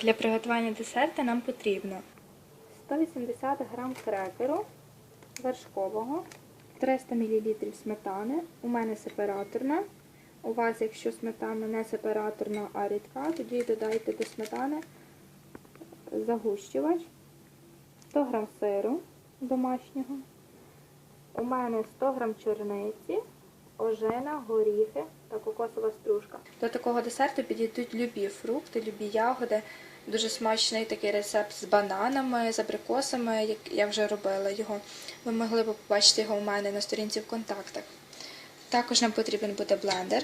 для приготування десерту нам потрібно 180 г крекеру вершкового, 300 мл сметани. У мене сепараторна. У вас, якщо сметана не сепараторна, а рідка, тоді додайте до сметани загущувач, 100 г сиру домашнього. У мене 100 г чорниці, ожина, горіхи та кокосова стружка. До такого десерту підійдуть любі фрукти, любі ягоди. Дуже смачний такий рецепт з бананами, з абрикосами, як я вже робила його. Ви могли б побачити його у мене на сторінці в контактах. Також нам потрібен буде блендер,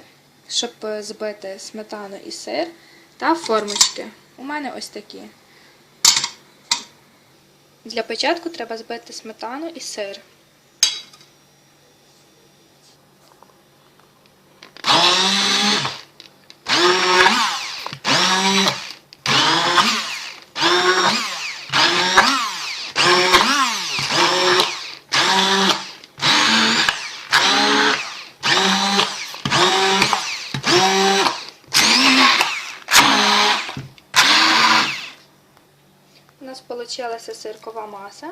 щоб збити сметану і сир та формочки. У мене ось такі. Для початку треба збити сметану і сир. У нас вийшла сиркова маса.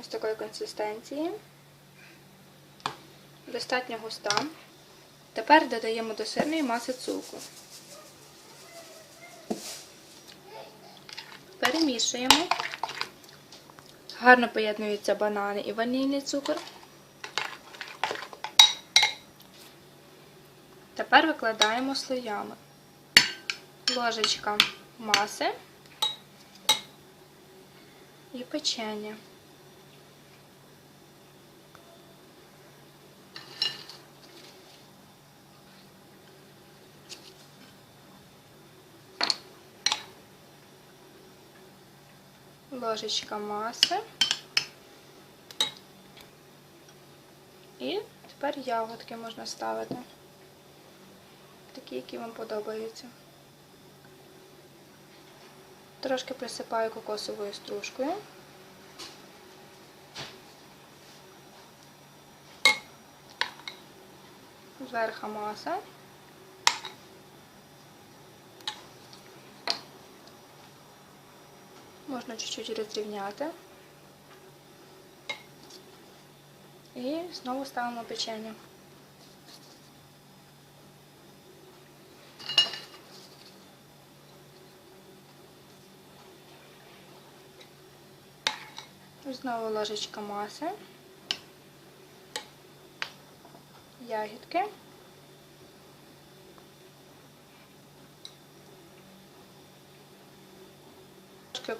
Ось такої консистенції. Достатньо густа. Тепер додаємо до сирної маси цукор. Перемішуємо. Гарно поєднуються банани і ванільний цукор. Тепер викладаємо слоями. Ложечка маси і печення. Ложечка маси. І тепер ягодки можна ставити. Такі, які вам подобаються. Трошки присипаю кокосовою стружкою. Зверху маса. Можна чуть-чуть розрівняти. І знову ставимо печення. Знову ложечка маси, ягідки.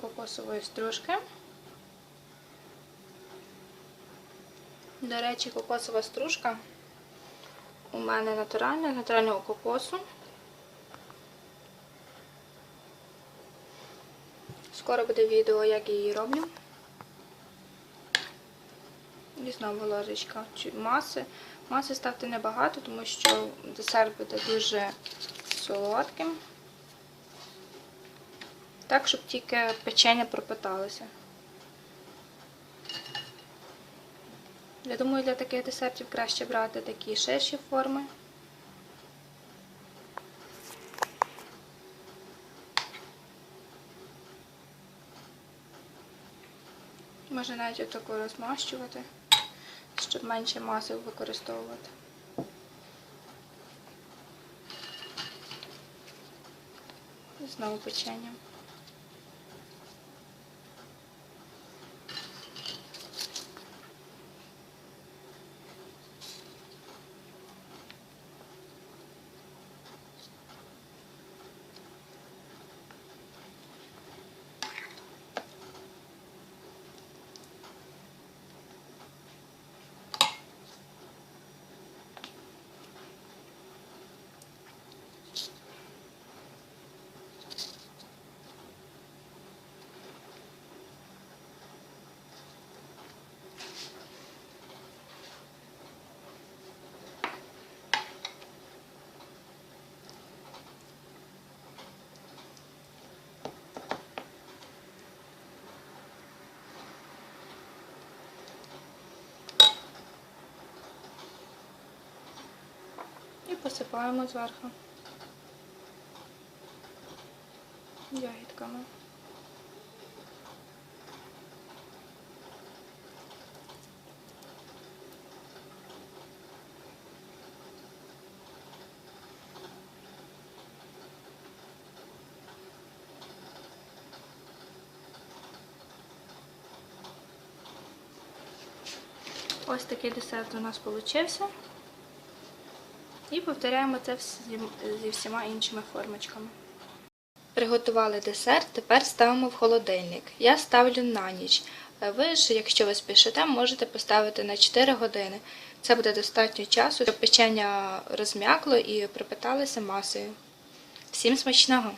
Кокосової стружки. До речі, кокосова стружка у мене натуральна, натурального кокосу. Скоро буде відео, як її роблю. І знову ложечка маси. Маси ставте небагато, тому що десерт буде дуже солодким. Так, щоб тільки печення пропиталося. Я думаю, для таких десертів краще брати такі ширші форми. Можна навіть отаку розмащувати, щоб менше маси використовувати. Знову печення. І посипаємо зверху. ягідками. Ось такий десерт у нас вийшов. І повторяємо це зі всіма іншими формочками. Приготували десерт, тепер ставимо в холодильник. Я ставлю на ніч. Е, Ви ж, якщо ви спішите, можете поставити на 4 години. Це буде достатньо часу, щоб печення розм'якло і пропиталося масою. Всім смачного!